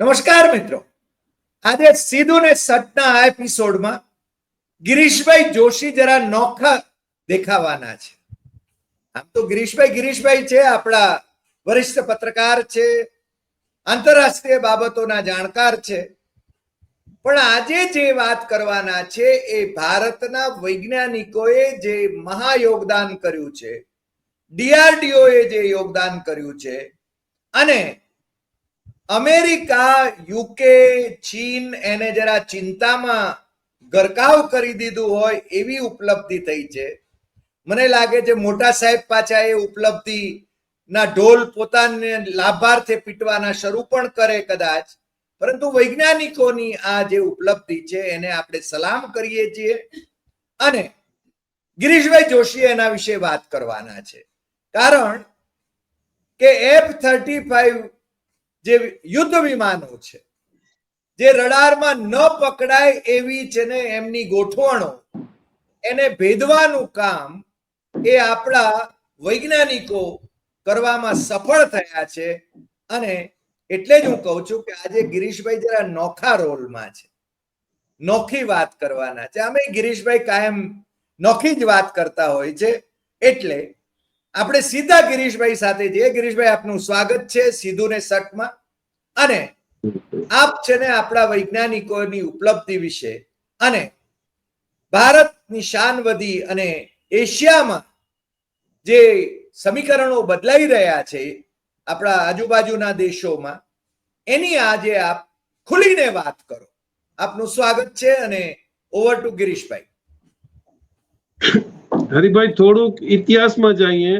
નમસ્કાર મિત્રો. આજે સીધું ને સટના આ એપિસોડમાં ગિરીશભાઈ જોશી જરા નોખા દેખાવાના છે. આમ તો ગિરીશભાઈ ગિરીશભાઈ છે, આપણા વરિષ્ઠ પત્રકાર છે, આંતરરાષ્ટ્રીય બાબતોના જાણકાર છે. પણ આજે જે વાત કરવાના છે એ ભારતના વૈજ્ઞાનિકોએ જે મહાયોગદાન કર્યું છે, ડીઆરડીઓએ જે યોગદાન કર્યું છે અને અમેરિકા, યુકે, ચીન એને જરા ચિંતામાં ગરકાવ કરી દીધું હોય એવી ઉપલબ્ધિ થઈ છે. મને લાગે છે મોટા સાહેબ પાછા એ ઉપલબ્ધિ ના ઢોલ પોતાને લાભાર્થે પીટવાના શરૂ પણ કરે કદાચ. પરંતુ વૈજ્ઞાનિકોની આ જે ઉપલબ્ધિ છે એને આપણે સલામ કરીએ છીએ. અને ગિરીશભાઈ જોશી એના વિશે વાત કરવાના છે. કારણ કે એફ થર્ટી ફાઈવ જે યુદ્ધ વિમાનો છે, જે રડારમાં ન પકડાય એવી છે ને એમની ગોઠવણો, એને ભેદવાનું કામ એ આપણા વૈજ્ઞાનિકો કરવામાં સફળ થયા છે. અને એટલે જ હું કહું છું કે આજે ગિરીશભાઈ જરા નોખા રોલમાં છે. નોખી વાત કરવાના છે. અમે ગિરીશભાઈ કાયમ નોખી જ વાત કરતા હોય છે. એટલે આપણે સીધા ગિરીશભાઈ સાથે જઈએ. ગિરીશભાઈ, આપનું સ્વાગત છે સીધું ને સટમાં. અને આપ છે ને આપણા વૈજ્ઞાનિકોની ઉપલબ્ધિ વિશે અને ભારતની શાન વધી અને એશિયામાં જે સમીકરણો બદલાઈ રહ્યા છે આપણા આજુબાજુના દેશોમાં, એની આજે આપ ખુલીને વાત કરો. આપનું સ્વાગત છે અને ઓવર ટુ ગિરીશભાઈ. હરિભાઈ થોડુંક ઇતિહાસમાં જઈએ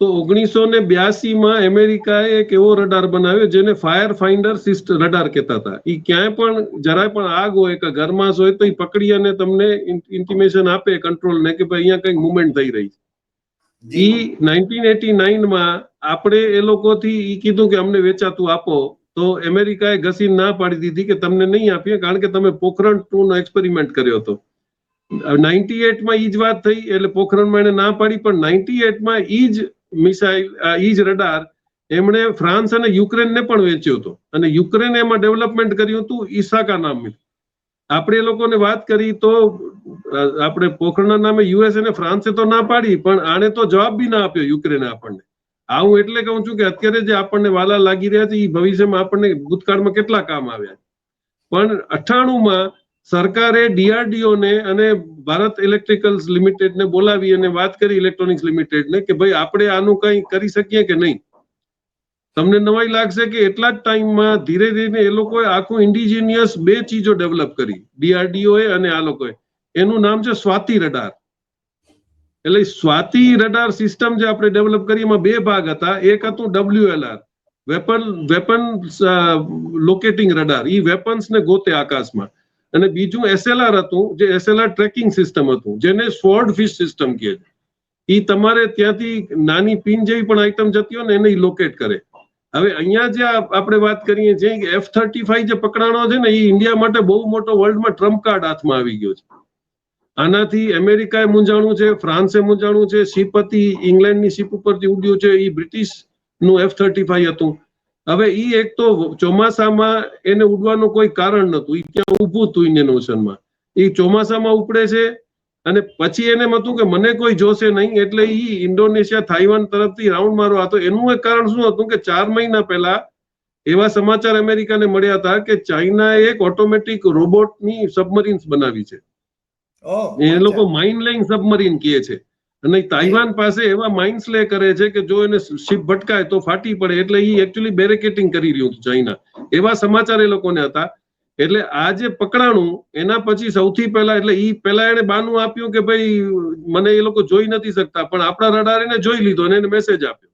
તો ઓગણીસો ને બ્યાસી માં અમેરિકાએ એક એવો રડાર બનાવ્યો જેને ફાયર ફાઇન્ડર સિસ્ટ રડાર કહેતા હતા. એ ક્યાંય પણ જરાય પણ આગ હોય કે ઘરમાં હોય તો એ પકડી અને તમને ઇન્ટિમેશન આપે કંટ્રોલ ને કે ભાઈ અહીંયા કંઈક મુવમેન્ટ થઈ રહી છે. ઈ નાઇન્ટીન એટી નાઇનમાં આપણે એ લોકોથી ઈ કીધું કે અમને વેચાતું આપો તો અમેરિકાએ ઘસીને ના પાડી દીધી કે તમને નહીં આપીએ કારણ કે તમે પોખરણ ટુ નો એક્સપેરિમેન્ટ કર્યો હતો. નાઇન્ટી એટમાં ઈ જ વાત થઈ, એટલે પોખરણમાં એને ના પાડી, પણ નાઇન્ટી એટમાં ઈ જ મિસાઇલ ઈ જ રડાર એમણે ફ્રાન્સ અને યુક્રેનને પણ વેચ્યો હતો. અને યુક્રેને એમાં ડેવલપમેન્ટ કર્યું હતું, ઈસાકા નામે આપણે એ લોકોને વાત કરી તો આપણે પોખરણના નામે યુએસ અને ફ્રાન્સે તો ના પાડી, પણ આને તો જવાબ બી ના આપ્યો યુક્રેને આપણને. આ હું એટલે કહું છું કે અત્યારે જે આપણને વાલા લાગી રહ્યા છે એ ભવિષ્યમાં આપણને ભૂતકાળમાં કેટલા કામ આવ્યા પણ અઠ્ઠાણું સરકારે ડીઆરડીઓ ને અને ભારત ઇલેક્ટ્રિકલ્સ લિમિટેડ ને બોલાવી અને વાત કરી ઇલેક્ટ્રોનિક્સ લિમિટેડ ને કે ભાઈ આપણે આનું કઈ કરી શકીએ કે નહીં? તમને નવાઈ લાગશે કે એટલા જ ટાઈમમાં ધીરે ધીરે એ લોકોએ આખું ઇન્ડિજિનિયસ બે ચીજો ડેવલપ કરી ડીઆરડીઓ અને આ લોકોએ. એનું નામ છે સ્વાતિ રડાર. એટલે સ્વાતિ રડાર સિસ્ટમ જે આપણે ડેવલપ કરી, એમાં બે ભાગ હતા. એક હતું WLR weapon weapon locating radar ઈ વેપન્સ ને ગોતે આકાશમાં. અને બીજું એસએલઆર હતું, જે એસએલઆર ટ્રેકિંગ સિસ્ટમ હતું, જેને સ્વોર્ડ ફિશ સિસ્ટમ કહે છે. એ તમારે ત્યાંથી નાની પિન જેવી પણ આઈટમ જતી હોય ને એને લોકેટ કરે. હવે અહીંયા જે આપણે વાત કરીએ છીએ કે એફ થર્ટી ફાઈવ જે પકડાણો છે ને એ ઇન્ડિયા માટે બહુ મોટો વર્લ્ડમાં ટ્રમ્પ કાર્ડ હાથમાં આવી ગયો છે. આનાથી અમેરિકાએ મૂંઝાણું છે ફ્રાન્સે મૂંઝાણું છે શિપ હતી ઇંગ્લેન્ડની શિપ ઉપરથી ઉડ્યું છે એ બ્રિટિશનું એફ થર્ટી ફાઈવ હતું. હવે એ એક તો ચોમાસામાં એને ઉડવાનું કોઈ કારણ નતું એ ત્યાં ઊભું હતું ઇન્ડિયન ઓશનમાં? એ ચોમાસામાં ઉપડે છે અને પછી એને હતું કે મને કોઈ જોશે નહીં એટલે ઈ ઇન્ડોનેશિયા થાઈવાન તરફથી રાઉન્ડ મારવા હતો. એનું એક કારણ શું હતું કે ચાર મહિના પહેલા એવા સમાચાર અમેરિકાને મળ્યા હતા કે ચાઇનાએ એક ઓટોમેટિક રોબોટની સબમરીન્સ બનાવી છે. એ લોકો માઇન લેઇંગ સબમરીન કહે છે. અને તાઇવાન પાસે એવા માઇન્સ લે કરે છે કે જો એને શિપ ભટકાય તો ફાટી પડે. એટલે એ એકચ્યુઅલી બેરિકેટિંગ કરી રહ્યું હતું ચાઇના. એવા સમાચાર એ લોકોને હતા. એટલે આ જે પકડાણું એના પછી સૌથી પહેલા એટલે એ પહેલા એને બાનું આપ્યું કે ભાઈ મને એ લોકો જોઈ નથી શકતા પણ આપણા રડાર એને જોઈ લીધો અને એને મેસેજ આપ્યો.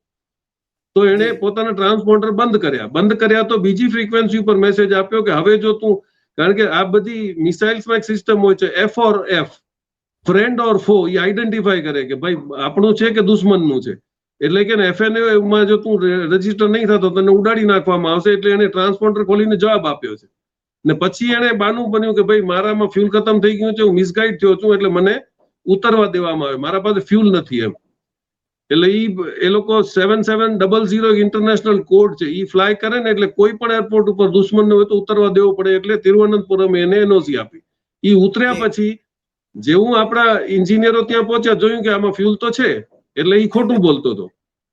તો એને પોતાના ટ્રાન્સપોન્ડર બંધ કર્યા. બંધ કર્યા તો બીજી ફ્રીક્વન્સી ઉપર મેસેજ આપ્યો કે હવે જો તું કારણ કે આ બધી મિસાઇલ્સમાં એક સિસ્ટમ હોય છે F or F friend or foe A identify કરે કે ભાઈ આપણું છે કે દુશ્મનનું છે? એટલે કે એફએનએ માં જો તું રજિસ્ટર નહીં થતો તને ઉડાડી નાખવામાં આવશે એટલે એને ટ્રાન્સપોન્ડર ખોલીને જવાબ આપ્યો છે. ને પછી એને બાનું બન્યું કે ભાઈ મારામાં ફ્યુલ ખતમ થઈ ગયું છે હું મિસગાઈડ થયો છું એટલે મને ઉતરવા દેવામાં આવે મારા પાસે ફ્યુલ નથી એમ. એટલે ઈ એ લોકો seven seven double zero international code છે. ઈ ફ્લાય કરે ને એટલે કોઈ પણ એરપોર્ટ ઉપર દુશ્મન હોય તો ઉતરવા દેવો પડે. એટલે તિરુવનંતપુરમે એને એનઓસી આપી. ઈ ઉતર્યા પછી જેવું આપણા એન્જિનિયરો ત્યાં પહોંચ્યા જોયું કે આમાં ફ્યુલ તો છે, એટલે એ ખોટું બોલતો હતો.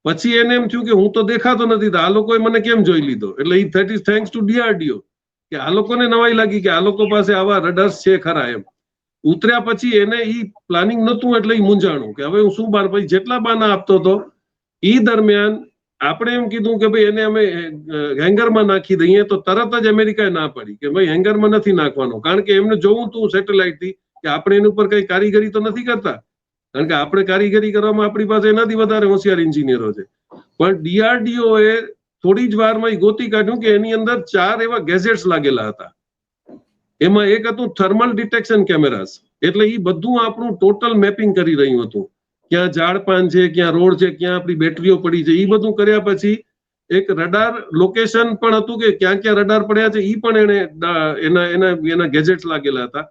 પછી એને એમ થયું કે હું તો દેખાતો નથી, તો આ લોકોએ મને કેમ જોઈ લીધો? એટલે ઈ that is thanks to DRDO કે આ લોકોને નવાઈ લાગી કે આ લોકો પાસે આવા રડર્સ છે ખરા એમ. ઉતર્યા પછી એને ઈ પ્લાનિંગ નતું એટલે ઈ મૂંઝાણું કે હવે હું શું બાર, પછી જેટલા બાના આપતો હતો ઈ દરમિયાન આપણે એમ કીધું કે ભાઈ એને અમે હેંગરમાં નાખી દઈએ તો તરત જ અમેરિકાએ ના પડી કે ભાઈ હેંગરમાં નથી નાખવાનો. કારણ કે એમને જોવું તું સેટેલાઇટથી કે આપણે એની ઉપર કઈ કારીગરી તો નથી કરતા. કારણ કે આપણે કારીગરી કરવામાં આપણી પાસે એનાથી વધારે હોશિયાર એન્જિનિયરો છે. પણ ડીઆરડીઓ એ થોડી જ વારમાં ગોતી કાઢ્યું કે એની અંદર ચાર એવા ગેજેટ્સ લાગેલા હતા. એમાં એક હતું થર્મલ ડિટેક્શન કેમેરાસ એટલે એ બધું આપણું ટોટલ મેપિંગ કરી રહ્યું હતું. ક્યાં ઝાડપાન છે, ક્યાં રોડ છે, ક્યાં આપણી બેટરીઓ પડી છે એ બધું કર્યા પછી એક રડાર લોકેશન પણ હતું કે ક્યાં ક્યાં રડાર પડ્યા છે એ પણ એને એના એના એના ગેજેટ્સ લાગેલા હતા.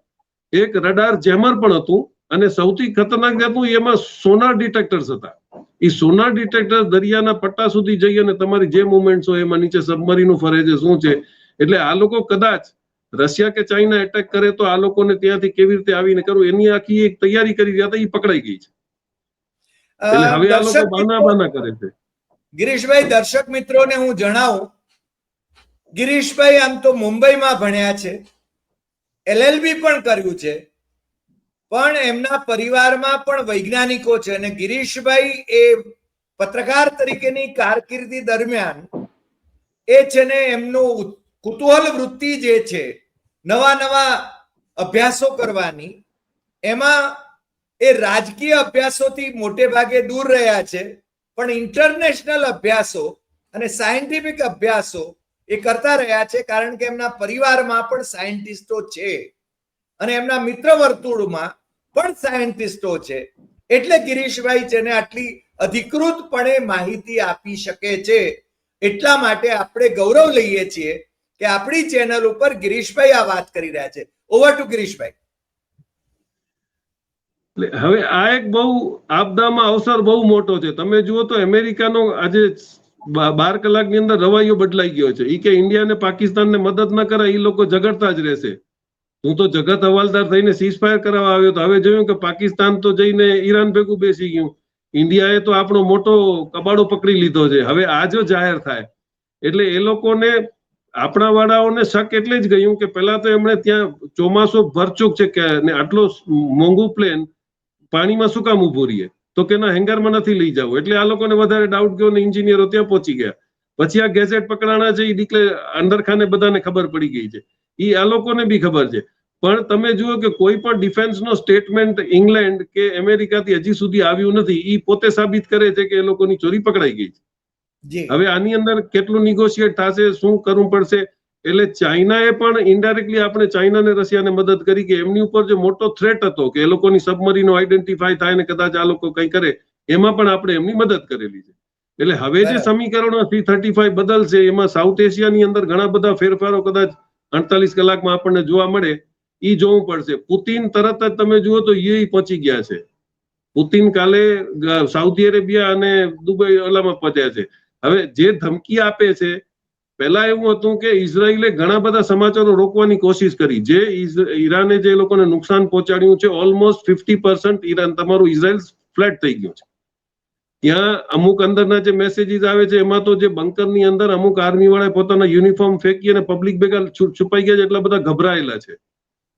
એક રડાર જેમર પણ હતું અને સૌથી ખતરનાક હતું એમાં સોનાર ડિટેક્ટર્સ હતા. એ સોનાર ડિટેક્ટર દરિયાના પટ્ટા સુધી જઈ અને તમારી જે મુવમેન્ટ હોય એમાં નીચે સબમરીનો ફરે છે શું છે? એટલે આ લોકો કદાચ રશિયા કે ચાઇના એટેક કરે તો આ લોકોને ત્યાંથી કેવી રીતે આવીને કરવું? એની આખી એક તૈયારી કરી રહ્યા હતા એ પકડાઈ ગઈ છે. એટલે હવે આ લોકો બાના બાના કરે છે. ગિરીશભાઈ દર્શક મિત્રોને હું જણાવું. ગિરીશભાઈ આમ તો મુંબઈમાં ભણ્યા છે. એલએલબી પણ કર્યું છે. પણ એમના પરિવારમાં પણ વૈજ્ઞાનિકો છે અને ગિરીશભાઈ એ પત્રકાર તરીકેની કારકિર્દી દરમિયાન એ છે ને એમનું કુતૂહલ વૃત્તિ જે છે, નવા નવા અભ્યાસો કરવાની, એમાં એ રાજકીય અભ્યાસોથી મોટે ભાગે દૂર રહ્યા છે. પણ ઇન્ટરનેશનલ અભ્યાસો અને સાયન્ટિફિક અભ્યાસો એ કરતા રહ્યા છે કારણ કે એમના પરિવારમાં પણ સાયન્ટિસ્ટો છે. અને એમના મિત્ર વર્તુળમાં પણ સાયન્ટિસ્ટો છે. એટલે ગિરીશભાઈ જેને આટલી અધિકૃતપણે માહિતી આપી શકે છે, એટલા માટે આપણે ગૌરવ લઈએ છીએ કે આપણી ચેનલ ઉપર ગિરીશભાઈ આ વાત કરી રહ્યા છે. Over to Girishbhai. હવે આ એક બહુ આપદામાં અવસર બહુ મોટો છે. તમે જુઓ તો અમેરિકાનો આજે બાર કલાકની અંદર રવાયો બદલાઈ ગયો છે. એ કે ઇન્ડિયા ને પાકિસ્તાનને મદદ ન કરાય એ લોકો ઝઘડતા જ રહેશે. હું તો જગત હવાલદાર થઈને સીઝ ફાયર કરાવવા આવ્યો તો હવે જોયું કે પાકિસ્તાન તો જઈને ઈરાન ભેગું બેસી ગયું. ઇન્ડિયાએ તો આપણો મોટો કબાડો પકડી લીધો છે. હવે આ જો જાહેર થાય. એટલે એ લોકોને આપણા વાળાઓને શક એટલે જ ગયું કે પેલા તો એમણે ત્યાં ચોમાસું ભરચૂક છે કે આટલો મોંઘું પ્લેન પાણીમાં શું કામ ઉભું રહીએ તો કે ના હેંગરમાં નથી લઈ જવું એટલે આ લોકોને વધારે ડાઉટ ગયો ને ઇન્જિનિયરો ત્યાં પહોંચી ગયા. પછી આ ગેઝેટ પકડાણા છે એ ડિક્લેર અંદરખાને બધાને ખબર પડી ગઈ છે. એ આ લોકોને બી ખબર છે. પણ તમે જુઓ કે કોઈ પણ ડિફેન્સનો સ્ટેટમેન્ટ ઇંગ્લેન્ડ કે અમેરિકાથી હજી સુધી આવ્યું નથી એ પોતે સાબિત કરે છે કે એ લોકોની ચોરી પકડાઈ ગઈ છે. હવે આની અંદર કેટલું નિગોશિએટ થશે શું કરવું પડશે એટલે ચાઇનાએ પણ ઇનડાયરેક્ટલી આપણે ચાઇનાને રશિયાને મદદ કરી કે એમની ઉપર જે મોટો થ્રેટ હતો કે એ લોકોની સબમરીનો આઈડેન્ટિફાય થાય ને કદાચ આ લોકો કંઈ કરે એમાં પણ આપણે એમની મદદ કરેલી છે. એટલે હવે જે સમીકરણો થ્રી થર્ટી ફાઈવ બદલશે એમાં સાઉથ એશિયાની અંદર ઘણા બધા ફેરફારો કદાચ અડતાલીસ કલાકમાં આપણને જોવા મળે એ જોવું પડશે. પુતિન તરત જ તમે જુઓ તો એ પહોંચી ગયા છે. પુતિન કાલે સાઉદી અરેબિયા અને દુબઈ ઓલામાં પહોંચ્યા છે. હવે જે ધમકી આપે છે પહેલા એવું હતું કે ઇઝરાયલે ઘણા બધા સમાચારો રોકવાની કોશિશ કરી. જે ઈરાને જે લોકોને નુકસાન પહોંચાડ્યું છે ઓલમોસ્ટ ફિફ્ટી પર્સન્ટ ઈરાન, તમારું ઇઝરાયલ ફ્લેટ થઈ ગયું છે. ત્યાં અમુક અંદરના જે મેસેજીસ આવે છે, એમાં તો જે બંકરની અંદર અમુક આર્મી વાળા પોતાના યુનિફોર્મ ફેંકી અને પબ્લિક ભેગા છુપાઈ ગયા છે, એટલા બધા ગભરાયેલા છે.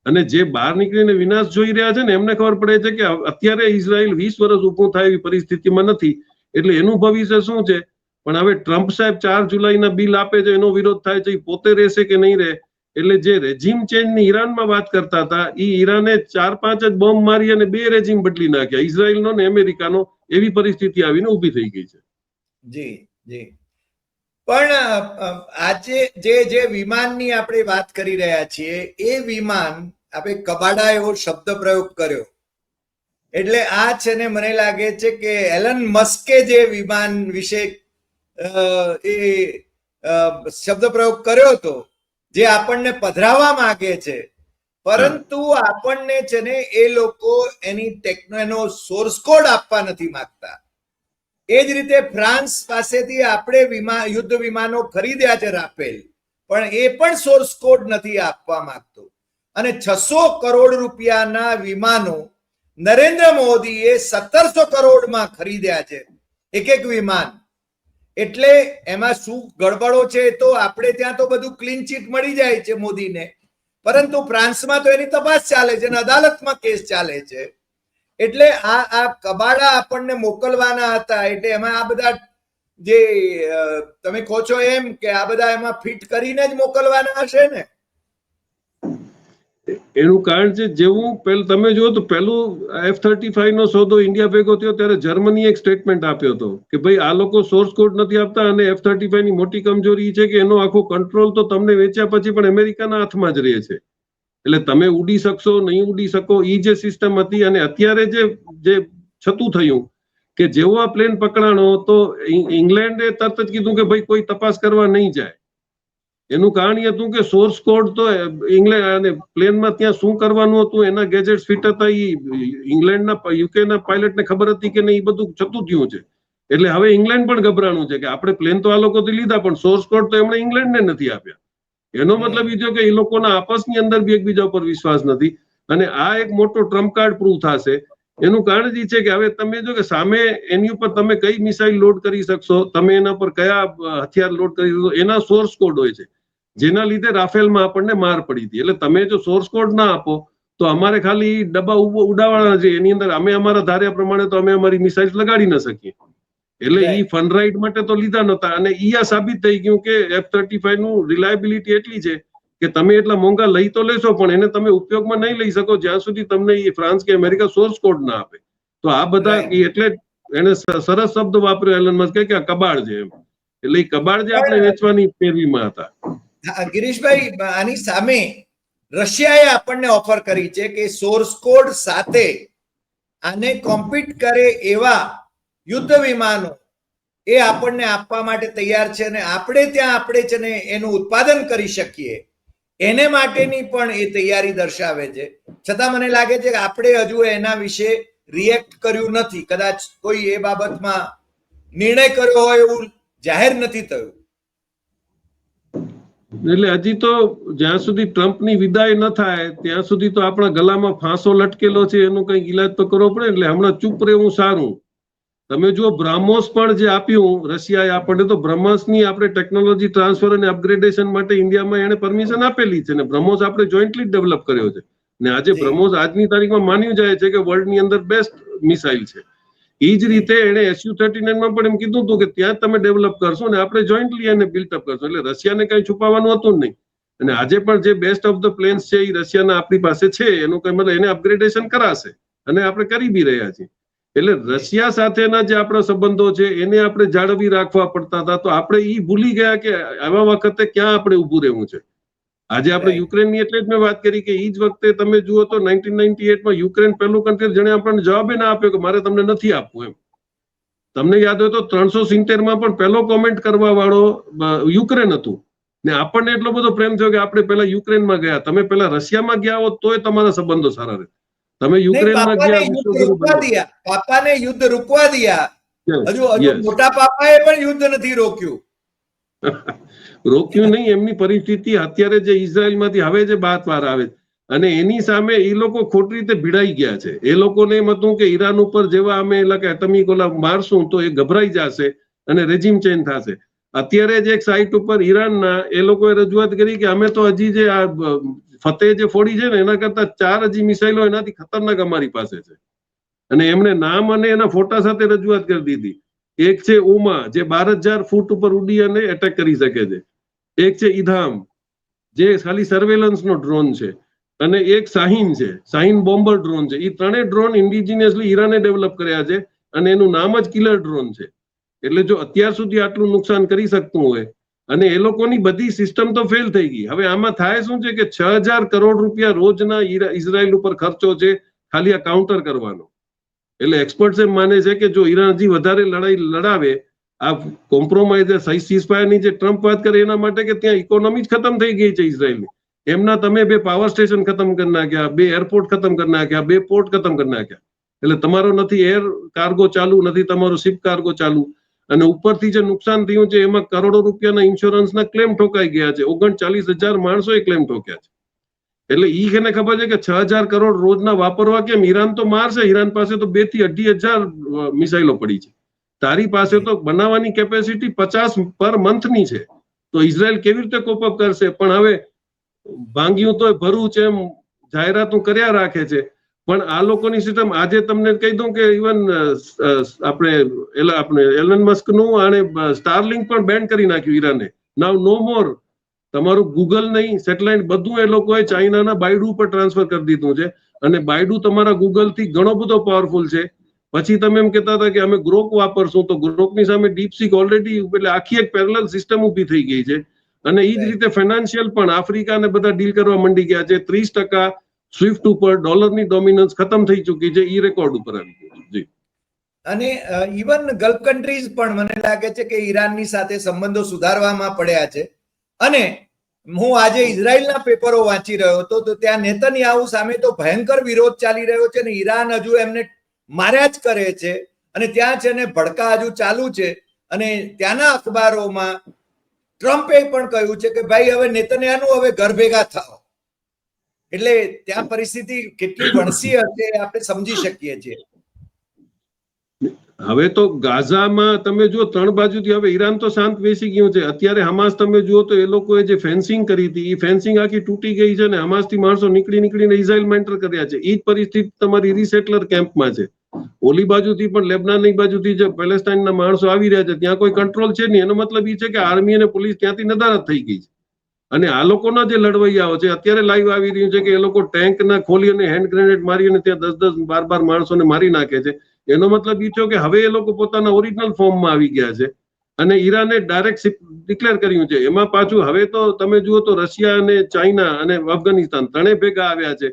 અને જે બહાર નીકળીને વિનાશ જોઈ રહ્યા છે ને, એમને ખબર પડે છે કે અત્યારે ઇઝરાયલ વીસ વર્ષ ઊભું થાય એવી પરિસ્થિતિમાં નથી. એટલે એનું ભવિષ્ય શું છે? પણ હવે ટ્રમ્પ સાહેબ ચાર જુલાઈના બિલ આપે છે એનો વિરોધ થાય છે, એ પોતે રહેશે કે નહીં રહે? એટલે જે રેજીમ ચેન્જની ઈરાનમાં વાત કરતા હતા એ ઈરાને ચાર પાંચ જ બોમ્બ મારી અને બે રેજીમ બદલી નાખ્યા. ઇઝરાયલનો ને અમેરિકાનો એવી પરિસ્થિતિ આવીને ઊભી થઈ ગઈ છે. જી જી. પણ આજે જે જે વિમાનની આપણે વાત કરી રહ્યા છીએ, એ વિમાન આપણે કબાડા એવો શબ્દ પ્રયોગ કર્યો. એટલે આ છે ને મને લાગે છે કે એલન મસ્કે જે વિમાન વિશે એ શબ્દ પ્રયોગ કર્યો હતો જે આપણને પધરાવા માંગે છે. પરંતુ આપણને છે ને, એ લોકો એની ટેકનો સોર્સ કોડ આપવા નથી માંગતા. એ જ રીતે ફ્રાન્સ પાસેથી આપણે વિમાન યુદ્ધ વિમાનો ખરીદ્યા છે રાફેલ, પણ એ પણ સોર્સ કોડ નથી આપવા માંગતો. અને છસો કરોડ રૂપિયાના વિમાનો નરેન્દ્ર મોદીએ સત્તરસો કરોડમાં ખરીદ્યા છે. એક એક વિમાન. એટલે એમાં શું ગડબડો છે તો આપણે ત્યાં તો બધું ક્લીન ચીટ મળી જાય છે મોદીને. પરંતુ ફ્રાન્સમાં તો એની તપાસ ચાલે છે અને અદાલતમાં કેસ ચાલે છે. એટલે આ આ કબાડા આપણને મોકલવાના હતા એટલે એમાં આ બધા જે તમે કહો છો એમ કે આ બધા એમાં ફિટ કરીને જ મોકલવાના હશે ને? એનું કારણ છે જેવું પેલું તમે જો તો પેલું એફ થર્ટી ફાઈવ નો સોદો ઇન્ડિયા ભેગો થયો ત્યારે જર્મની એક સ્ટેટમેન્ટ આપ્યો હતો કે ભાઈ આ લોકો સોર્સ કોડ નથી આપતા અને એફ થર્ટી ફાઈવની મોટી કમજોરી છે કે એનો આખો કંટ્રોલ તો તમને વેચ્યા પછી પણ અમેરિકાના હાથમાં જ રહે છે. એટલે તમે ઉડી શકશો, નહીં ઉડી શકો એ જે સિસ્ટમ હતી અને અત્યારે જે જે છતું થયું કે જેવો આ પ્લેન પકડાણો તો ઇંગ્લેન્ડે તરત જ કીધું કે ભાઈ કોઈ તપાસ કરવા નહીં જાય. એનું કારણ એ હતું કે સોર્સ કોડ તો ઇંગ્લેન્ડ અને પ્લેનમાં ત્યાં શું કરવાનું હતું, એના ગેજેટ્સ ફિટ હતા એ ઇંગ્લેન્ડના યુકેના પાયલટને ખબર હતી કે નહીં એ બધું છતું થયું છે. એટલે હવે ઇંગ્લેન્ડ પણ ગભરાણું છે કે આપણે પ્લેન તો આ લોકોથી લીધા, પણ સોર્સ કોડ તો એમણે ઇંગ્લેન્ડને નથી આપ્યા. એનો મતલબ એ થયો કે એ લોકોના આપસની અંદર બી એકબીજા ઉપર વિશ્વાસ નથી. અને આ એક મોટો ટ્રમ્પ કાર્ડ પ્રૂવ થશે. એનું કારણ જ એ છે કે હવે તમે જો કે સામે એની ઉપર તમે કઈ મિસાઇલ લોડ કરી શકશો, તમે એના પર કયા હથિયાર લોડ કરી શકશો, એના સોર્સ કોડ હોય છે. જેના લીધે રાફેલમાં આપણને માર પડી હતી. એટલે તમે જો સોર્સ કોડ ના આપો તો અમારે ખાલી ડબ્બા ઉડાવવાના છે. એની અંદર અમે અમારા ધાર્યા પ્રમાણે તો અમે અમારી મિસાઇલ લગાડી ન શકીએ. એટલે ઈ Right. ફન રાઇડ માટે તો લીધા નતા અને ઈ આ સાબિત થઈ ગયું કે એફ થર્ટી ફાઈવનું રિલાયબિલિટી એટલી છે કે તમે એટલા મોંઘા લઈ તો લેશો પણ એને તમે ઉપયોગમાં નહીં લઈ શકો જ્યાં સુધી તમને એ ફ્રાન્સ કે અમેરિકા સોર્સ કોડ ના આપે. તો આ બધા. એટલે એને સરસ શબ્દ વાપર્યો એલન મસ્કે કે આ કબાડ છે એમ. એટલે એ કબાડ જે આપણે વેચવાની પેરવીમાં હતા. ગિરીશભાઈ આની સામે રશિયાએ આપણને ઓફર કરી છે કે સોર્સ કોડ સાથે આને કોમ્પીટ કરે એવા યુદ્ધ વિમાનો એ આપણને આપવા માટે તૈયાર છે અને આપણે ત્યાં આપણે છે ને એનું ઉત્પાદન કરી શકીએ. એને માટેની પણ એ તૈયારી દર્શાવે છે. છતાં મને લાગે છે કે આપણે હજુ એના વિશે રિએક્ટ કર્યું નથી. કદાચ કોઈ એ બાબતમાં નિર્ણય કર્યો હોય એવું જાહેર નથી થયું. એટલે હજી તો જ્યાં સુધી ટ્રમ્પની વિદાય ન થાય ત્યાં સુધી તો આપણા ગલામાં ફાંસો લટકેલો છે એનો કંઈક ઈલાજ તો કરવો પડે એટલે હમણાં ચૂપ રહેવું સારું. તમે જુઓ બ્રહ્મોસ પણ જે આપ્યું રશિયાએ આપણને તો બ્રહ્મોસની આપણે ટેકનોલોજી ટ્રાન્સફર અને અપગ્રેડેશન માટે ઇન્ડિયામાં એને પરમિશન આપેલી છે ને બ્રહ્મોસ આપણે જોઈન્ટલી ડેવલપ કર્યો છે. ને આજે બ્રહ્મોસ આજની તારીખમાં માન્યું જાય છે કે વર્લ્ડની અંદર બેસ્ટ મિસાઇલ છે. એ જ રીતે એણે એસયુ થર્ટી નાઇનમાં પણ એમ કીધું હતું કે ત્યાં તમે ડેવલપ કરશો ને આપણે જોઈન્ટલી એને બિલ્ટઅપ કરશો. એટલે રશિયાને કઈ છુપાવવાનું હતું નહીં. અને આજે પણ જે બેસ્ટ ઓફ ધ પ્લેન્સ છે, એ રશિયાના આપણી પાસે છે, એનું કઈ મતલબ એને અપગ્રેડેશન કરાશે. અને આપણે કરી બી રહ્યા છીએ. એટલે રશિયા સાથેના જે આપણા સંબંધો છે, એને આપણે જાળવી રાખવા પડતા હતા. તો આપણે એ ભૂલી ગયા કે આવા વખતે ક્યાં આપણે ઊભું રહેવું છે? આજે આપણે યુક્રેનની એટલે જ મેં વાત કરી કે એ જ વખતે તમે જુઓ તો નાઇન્ટીન નાઇન્ટી એટમાં યુક્રેન પહેલું કન્ટ્રી જેણે આપણને જવાબ ના આપ્યો કે મારે તમને નથી આપવું એમ. તમને યાદ હોય તો ત્રણસો સિત્તેરમાં પણ પહેલો કોમેન્ટ કરવા વાળો યુક્રેન હતું. ને આપણને એટલો બધો પ્રેમ થયો કે આપણે પહેલા યુક્રેનમાં ગયા. તમે પહેલા રશિયામાં ગયા હોત તોય તમારા સંબંધો સારા રહે તમે યુક્રેનમાં ગયા પાપાને યુદ્ધ રૂકવા દયા. હજુ મોટા પાપાએ પણ યુદ્ધ નથી રોક્યું. રોક્યું નહીં એમની પરિસ્થિતિ. અત્યારે જે ઇઝરાયલમાંથી હવે જે બાત વાર આવે અને એની સામે એ લોકો ખોટી રીતે ભીડાઈ ગયા છે. એ લોકોને એમ હતું કે ઈરાન ઉપર જેવા અમે એટલે કે એટમિક ઓલા મારશું તો એ ગભરાઈ જશે અને રેજીમ ચેન્જ થશે. અત્યારે જ એક સાઇટ ઉપર ઈરાનના એ લોકોએ રજૂઆત કરી કે અમે તો હજી જે આ ફતેહ જે ફોડી છે ને એના કરતા ચાર હજી મિસાઇલો એનાથી ખતરનાક અમારી પાસે છે. અને એમણે નામ અને એના ફોટા સાથે રજૂઆત કરી દીધી. એક છે ઉમા, જે બાર હજાર ફૂટ ઉપર ઉડી અને એટેક કરી શકે છે. એક છે ઈધામ, જે ખાલી સર્વેલન્સ નો ડ્રોન છે. અને એક શાહીન છે શાહીન બોમ્બર ડ્રોન છે. એ ત્રણેય ડ્રોન ઇન્ડિજિનિયસલી ઈરાને ડેવલપ કર્યા છે અને એનું નામ જ કિલર ડ્રોન છે. એટલે જો અત્યાર સુધી આટલું નુકસાન કરી શકતું હોય અને એ લોકોની બધી સિસ્ટમ તો ફેલ થઈ ગઈ. હવે આમાં થાય શું છે કે છ હજાર કરોડ રૂપિયા રોજના ઇઝરાયલ ઉપર ખર્ચો છે, ખાલી આ કાઉન્ટર કરવાનો. એટલે એક્સપર્ટ્સ એમ માને છે કે જો ઈરાન હજી વધારે લડાઈ લડાવે, આ કોમ્પ્રોમાઇઝ સીઝફાયરની જે ટ્રમ્પ વાત કરે એના માટે કે ત્યાં ઇકોનોમી જ ખતમ થઈ ગઈ છે ઇઝરાયલની. એમના તમે બે પાવર સ્ટેશન ખતમ કરી નાખ્યા, બે એરપોર્ટ ખતમ કરી નાખ્યા, બે પોર્ટ ખતમ કરી નાખ્યા. એટલે તમારો નથી એર કાર્ગો ચાલુ, નથી તમારો શિપ કાર્ગો ચાલુ. અને ઉપરથી જે નુકસાન થયું છે, એમાં કરોડો રૂપિયાના ઇન્સ્યોરન્સના ક્લેમ ઠોકાઈ ગયા છે. ઓગણચાલીસ હજાર માણસોએ ક્લેમ ઠોક્યા છે. એટલે ઈ એને ખબર છે કે છ હજાર કરોડ રોજના વાપરવા કેમ? ઈરાન તો મારશે. ઈરાન પાસે તો બેથી અઢી હજાર મિસાઇલો પડી છે. તારી પાસે તો બનાવવાની કેપેસિટી પચાસ પર મંથની છે. તો ઇઝરાયલ કેવી રીતે કોપઅપ કરશે? પણ હવે ભાંગ્યું તો ભરવું છે એમ જાહેરાતો કર્યા રાખે છે. પણ આ લોકોની સિસ્ટમ આજે તમને કહી દઉં કે ઇવન આપણે આપણે એલન મસ્કનું અને સ્ટારલિંક પણ બેન કરી નાખ્યું ઈરાને. નાવ નો મોર તમારું ગૂગલ નહીં સેટેલાઇટ બધું એ લોકોએ ચાઇનાના બાયડુ પર ટ્રાન્સફર કરી દીધું છે. અને બાયડુ તમારા ગૂગલથી ઘણો બધો પાવરફુલ છે. પછી તમે એમ કહેતા હતા કે અમે ગ્રોક વાપરશું, તો ગ્રોકની સામે ડીપસીક ઓલરેડી એટલે આખી એક પેરેલલ સિસ્ટમ ઊભી થઈ ગઈ છે. અને એ જ રીતે ફાઇનાન્શિયલ પણ આફ્રિકા ને બધા ડીલ કરવા માંડી ગયા છે. ત્રીસ ટકા સ્વિફ્ટ ઉપર ડોલરની ડોમિનન્સ ખતમ થઈ ચૂકી છે, ઈ રેકોર્ડ ઉપર આવી ગયું જી. અને ઇવન ગલ્ફ કન્ટ્રીઝ પણ મને લાગે છે કે ઈરાનની સાથે સંબંધો સુધારવામાં પડ્યા છે. અને હું આજે ઇઝરાયલના પેપરો વાંચી રહ્યો હતો, તો ત્યાં નેતન્યાહુ સામે તો ભયંકર વિરોધ ચાલી રહ્યો છે અને ઈરાન હજુ એમને માર્યા જ કરે છે અને ત્યાં છે ને ભડકા હજુ ચાલુ છે. અને ત્યાંના અખબારોમાં ટ્રમ્પે પણ કહ્યું છે કે ભાઈ હવે નેતન્યાનું હવે ઘર ભેગા થાઓ. એટલે ત્યાં પરિસ્થિતિ કેટલી વણસી હશે આપણે સમજી શકીએ છીએ. હવે તો ગાઝામાં તમે જુઓ, ત્રણ બાજુથી હવે ઈરાન તો શાંત બેસી ગયું છે. અત્યારે હમાસ તમે જુઓ તો એ લોકોએ જે ફેન્સિંગ કરી હતી એ ફેન્સિંગ આખી તૂટી ગઈ છે ને હમાસથી માણસો નીકળી નીકળીને ઇઝરાયલમાં એન્ટર કર્યા છે. એ જ પરિસ્થિતિ તમારી રિસેટલર કેમ્પમાં છે. ઓલી બાજુથી પણ, લેબનાનની બાજુથી જે પેલેસ્ટાઇનના માણસો આવી રહ્યા છે, ત્યાં કોઈ કંટ્રોલ છે નહીં. એનો મતલબ એ છે કે આર્મી અને પોલીસ ત્યાંથી નદારત થઈ ગઈ છે. અને આ લોકોના જે લડવૈયાઓ છે, અત્યારે લાઈવ આવી રહ્યું છે કે એ લોકો ટેન્કના ખોલી અને હેન્ડ ગ્રેનેડ મારી અને ત્યાં દસ દસ બાર બાર માણસોને મારી નાખે છે. એનો મતલબ એ થયો કે હવે એ લોકો પોતાના ઓરિજિનલ ફોર્મમાં આવી ગયા છે. અને ઈરાને ડાયરેક્ટ ડિક્લેર કર્યું છે. એમાં પાછું હવે તો તમે જુઓ તો રશિયા અને ચાઇના અને અફઘાનિસ્તાન ત્રણેય ભેગા આવ્યા છે.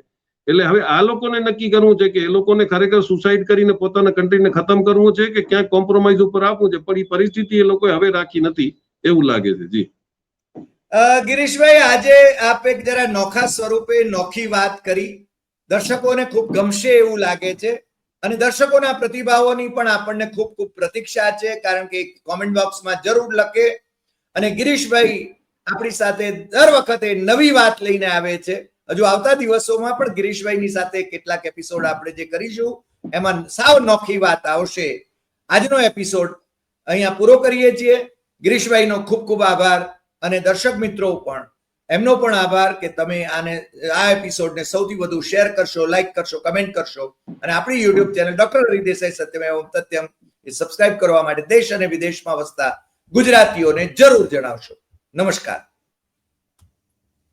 એટલે હવે આ લોકોને નક્કી કરવું છે કે એ લોકોને ખરેખર સુસાઇડ કરીને પોતાના કન્ટ્રીને ખતમ કરવું છે કે ક્યાંક કોમ્પ્રોમાઇઝ ઉપર આપવું છે. પણ એ પરિસ્થિતિ એ લોકોએ હવે રાખી નથી એવું લાગે છે. જી. ગિરીશભાઈ, આજે આપ એક જરા નોખા સ્વરૂપે નોખી વાત કરી. દર્શકોને ખૂબ ગમશે એવું લાગે છે. અને દર્શકોના પ્રતિભાવોની પણ આપણને ખૂબ ખૂબ પ્રતીક્ષા છે, કારણ કે કોમેન્ટ બોક્સમાં જરૂર લખે. અને ગિરીશભાઈ આપણી સાથે દર વખતે નવી વાત લઈને આવે છે. હજુ આવતા દિવસોમાં પણ ગિરીશભાઈની સાથે કેટલાક એપિસોડ આપણે જે કરીશું, એમાં સાવ નોખી વાત આવશે. આજનો એપિસોડ અહીંયા પૂરો કરીએ છીએ. ગિરીશભાઈનો ખૂબ ખૂબ આભાર અને દર્શક મિત્રો પણ એમનો પણ આભાર કે તમે આને, આ એપિસોડને સૌથી વધુ શેર કરશો લાઈક કરશો કમેન્ટ કરશો. અને આપણી YouTube channel doctor Haridesai Satyam Evam Tathyam એ સબસ્ક્રાઇબ કરવા માટે દેશ અને વિદેશમાં વસતા ગુજરાતીઓને જરૂર જણાવશો. નમસ્કાર.